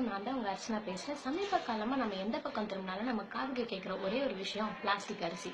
வணக்கம். நான் தான் உங்க அர்ச்சனா பேசுறேன். சமீப காலமா நம்ம எந்த பக்கம் திரும்பினாலும் நம்ம காதுக்கு கேட்குற ஒரே ஒரு விஷயம் பிளாஸ்டிக் அரிசி.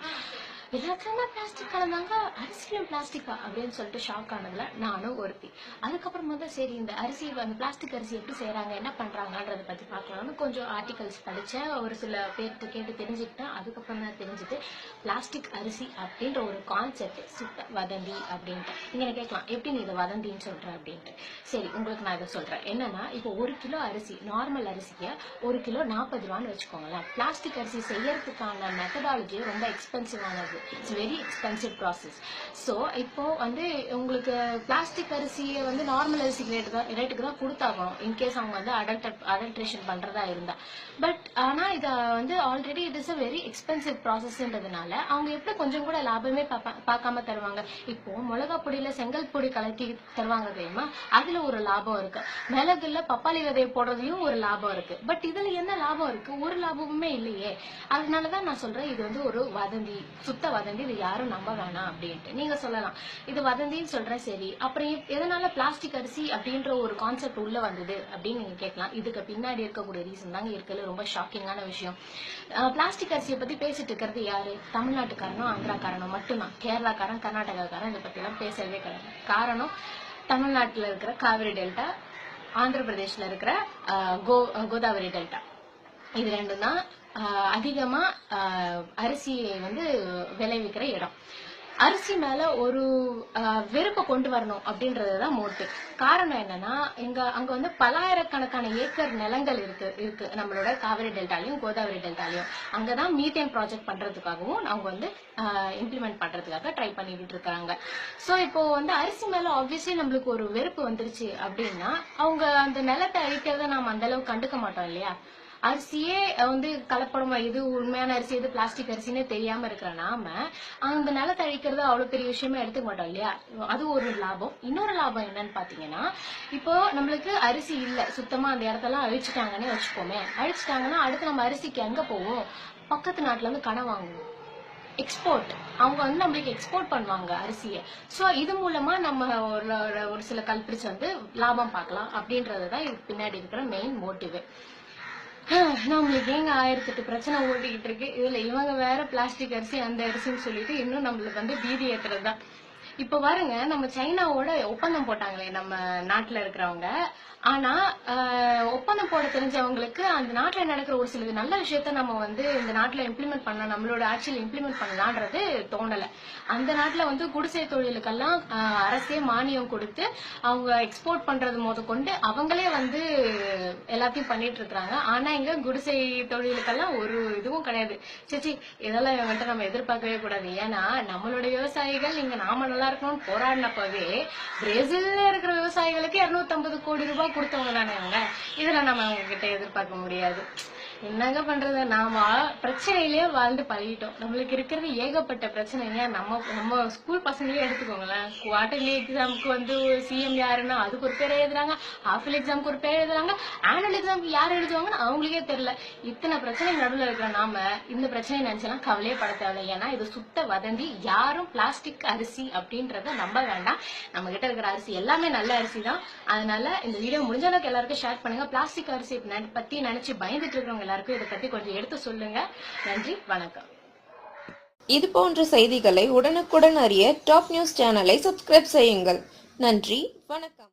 எல்லாத்துலயுமே பிளாஸ்டிக் கலந்தாங்க அரிசியிலும் பிளாஸ்டிக்கா அப்படின்னு சொல்லிட்டு ஷாக் ஆனதுல நானும் ஒருத்தி அதுக்கப்புறமா தான் சரி இந்த அரிசி அந்த பிளாஸ்டிக் அரிசி எப்படி செய்யறாங்க என்ன பண்றாங்கன்றத பத்தி பார்க்கலாம்னு கொஞ்சம் ஆர்டிகல்ஸ் படிச்சேன் ஒரு சில பேர்கிட்ட கேட்டு தெரிஞ்சுக்கிட்டேன் அதுக்கப்புறம் தான் தெரிஞ்சுது பிளாஸ்டிக் அரிசி அப்படின்ற ஒரு கான்செப்ட் சுத்த வதந்தி அப்படின்ட்டு நீங்க என்ன கேட்கலாம் எப்படி நீ இதை வதந்தின்னு சொல்ற அப்படின்ட்டு சரி உங்களுக்கு நான் இதை சொல்றேன் என்னன்னா இப்போ ஒரு கிலோ அரிசி நார்மல் அரிசியை ஒரு கிலோ நாற்பது ரூபான்னு வச்சுக்கோங்களேன் பிளாஸ்டிக் அரிசி செய்யறதுக்கான மெத்தடாலஜி ரொம்ப எக்ஸ்பென்சிவானது it's very expensive process so இப்போ வந்து உங்களுக்கு பிளாஸ்டிக் அரிசியை வந்து நார்மல் அரிசி ரேட்டு தான் ரேட்டுக்கு தான் கொடுத்தாகணும் இன்கேஸ் அவங்க வந்து அடல்ட் அடல்ட்ரேஷன் பண்றதா இருந்தா. பட் ஆனா இதை வந்து already it is a very expensive ப்ராசஸ்ன்றதுனால அவங்க எப்படி கொஞ்சம் கூட லாபமே பார்க்காம தருவாங்க? இப்போ மிளகா பொடியில செங்கல் பொடி கலக்கி தருவாங்க தெரியுமா? அதுல ஒரு லாபம் இருக்கு. மிளகுல பப்பாளி விதையை போடுறதுலையும் ஒரு லாபம் இருக்கு. பட் இதுல என்ன லாபம் இருக்கு? ஒரு லாபமுமே இல்லையே. அதனாலதான் நான் சொல்றேன் இது வந்து ஒரு வதந்தி சுத்த வதந்தி இது யாரும் நம்ப வேணாம் அப்படின்ட்டு. நீங்க சொல்லலாம். இது வதந்தின்னு சொல்றேன் சரி. அப்புறம் எதனால பிளாஸ்டிக் அரிசி அப்படின்ற ஒரு கான்செப்ட் உள்ள வந்தது அப்படின்னு நீங்க கேட்கலாம். இதுக்கு பின்னாடி இருக்கக்கூடிய ரீசன் தாங்க இருக்கிறது. ரொம்ப ஷாக்கிங்கான விஷயம். பிளாஸ்டிக் அரிசியை பத்தி பேசிட்டு இருக்கிறது யாரு? தமிழ்நாட்டுக்காரனும் ஆந்திராக்காரனும் மட்டும்தான். கேரளாக்காரன் கர்நாடகாக்காரன் இதை பத்தி எல்லாம் பேசவே கிடையாது. காரணம் தமிழ்நாட்டுல இருக்கிற காவிரி டெல்டா ஆந்திர பிரதேஷ்ல இருக்கிற கோ கோதாவரி டெல்டா. இது ரெண்டும் தான் அதிகமாக அரிசியை வந்து விளைவிக்கிற இடம். அரிசி மேல ஒரு வெறுப்பை கொண்டு வரணும் அப்படின்றது தான் மோட்டிவ் காரணம் என்னன்னா இங்கே அங்க வந்து பலாயிரக்கணக்கான ஏக்கர் நிலங்கள் இருக்கு இருக்கு. நம்மளோட காவிரி டெல்டாலையும் கோதாவரி டெல்டாலையும். அங்கதான் மீத்தேன் ப்ராஜெக்ட் பண்றதுக்காகவும் அவங்க வந்து இம்ப்ளிமெண்ட் பண்றதுக்காக ட்ரை பண்ணிக்கிட்டு இருக்காங்க. ஸோ இப்போ வந்து அரிசி மேல ஆப்வியஸ்லி நம்மளுக்கு ஒரு வெறுப்பு வந்துருச்சு அப்படின்னா அவங்க அந்த நிலத்தை அழிக்கிறத நாம் அந்த அளவுக்கு கண்டுக்க மாட்டோம் இல்லையா? அரிசியே வந்து கலப்படமா இது உண்மையான அரிசி எது பிளாஸ்டிக் அரிசின்னு தெரியாம இருக்கிற நாம அந்த நிலத்தை அழிக்கிறது அவ்வளவு பெரிய விஷயமா எடுத்துக்க மாட்டோம் இல்லையா? அது ஒரு லாபம். இன்னொரு லாபம் என்னன்னு பாத்தீங்கன்னா இப்போ நம்மளுக்கு அரிசி இல்ல சுத்தமா அந்த இடத்தெல்லாம் அழிச்சிட்டாங்கன்னு வச்சுக்கோமே. அழிச்சிட்டாங்கன்னா அடுத்து நம்ம அரிசிக்கு எங்க போவோம்? பக்கத்து நாட்டுல இருந்து கடன் வாங்குவோம். எக்ஸ்போர்ட் அவங்க வந்து நம்மளுக்கு எக்ஸ்போர்ட் பண்ணுவாங்க அரிசியை. ஸோ இது மூலமா நம்ம ஒரு ஒரு- சில கல்பிரிச்சு வந்து லாபம் பார்க்கலாம் அப்படின்றது தான் இதுக்கு பின்னாடி இருக்கிற மெயின் மோட்டிவ் நான் உங்களுக்கு ஏங்க ஆயிரத்தி எட்டு பிரச்சனை ஓடிக்கிட்டு இருக்கு. இதுல இவங்க வேற பிளாஸ்டிக் அரிசி அந்த அரிசின்னு சொல்லிட்டு இன்னும் நம்மளுக்கு வந்து பீதி ஏத்துறதுதான். இப்ப பாருங்க நம்ம சைனாவோட ஒப்பந்தம் போட்டாங்களே நம்ம நாட்டுல இருக்கிறவங்க. ஆனா ஒப்பந்தம் போட தெரிஞ்சவங்களுக்கு அந்த நாட்டுல நடக்கிற ஒரு சில நல்ல விஷயத்த நம்ம வந்து இந்த நாட்டுல இம்ப்ளிமெண்ட் பண்ணலாம் நம்மளோட ஆட்சியில் இம்ப்ளிமெண்ட் பண்ணலான்றது தோணல. அந்த நாட்டுல வந்து குடிசை தொழிலுக்கெல்லாம் அரசே மானியம் கொடுத்து அவங்க எக்ஸ்போர்ட் பண்றது முத கொண்டு அவங்களே வந்து எல்லாத்தையும் பண்ணிட்டு இருக்கிறாங்க. ஆனா இங்க குடிசை தொழிலுக்கெல்லாம் ஒரு இதுவும் கிடையாது. சிச்சி இதெல்லாம் வந்துட்டு நம்ம எதிர்பார்க்கவே கூடாது. ஏன்னா நம்மளுடைய விவசாயிகள் இங்க நாம நல்லா இருக்கணும்னு போராடினப்பவே பிரேசில்ல இருக்கிற விவசாயிகளுக்கு 250 கோடி ரூபாய் கொடுத்தவங்க தானே அவங்க? இதெல்லாம் நம்ம அவங்க கிட்ட எதிர்பார்க்க முடியாது. என்னங்க பண்றது? நாம பிரச்சனையிலேயே வாழ்ந்து பழகிட்டோம். நம்மளுக்கு இருக்கிறது ஏகப்பட்ட பிரச்சனைங்க நம்ம நம்ம ஸ்கூல் பசங்களே எடுத்துக்கோங்களேன். குவார்டர்லி எக்ஸாமுக்கு வந்து சிஎம் யாருன்னா அதுக்கு ஒரு பேர் எழுதுறாங்க. ஹாஃபில் எக்ஸாமுக்கு ஒரு பேர் எழுதுறாங்க. ஆனுவல் எக்ஸாமுக்கு யார் எழுதுவாங்கன்னு அவங்களுக்கே தெரியல. இத்தனை பிரச்சனை நடுவில் இருக்கிற நாம இந்த பிரச்சனை நினைச்சலாம் கவலையே பட தேவையில்லை. ஏன்னா இது சுத்த வதந்தி யாரும் பிளாஸ்டிக் அரிசி அப்படின்றத நம்ப வேண்டாம். நம்ம கிட்ட இருக்கிற அரிசி எல்லாமே நல்ல அரிசி தான். அதனால இந்த வீடியோ முடிஞ்ச அளவுக்கு எல்லாருக்கும் ஷேர் பண்ணுங்க. பிளாஸ்டிக் அரிசி பத்தி நினைச்சு பயந்துட்டு இருக்கிறவங்க எல்லாருக்கும் இதை பத்தி கொஞ்சம் எடுத்து சொல்லுங்க. நன்றி வணக்கம். இது போன்ற செய்திகளை உடனுக்குடன் அறிய டாப் நியூஸ் சேனலை சப்ஸ்கிரைப் செய்யுங்கள். நன்றி வணக்கம்.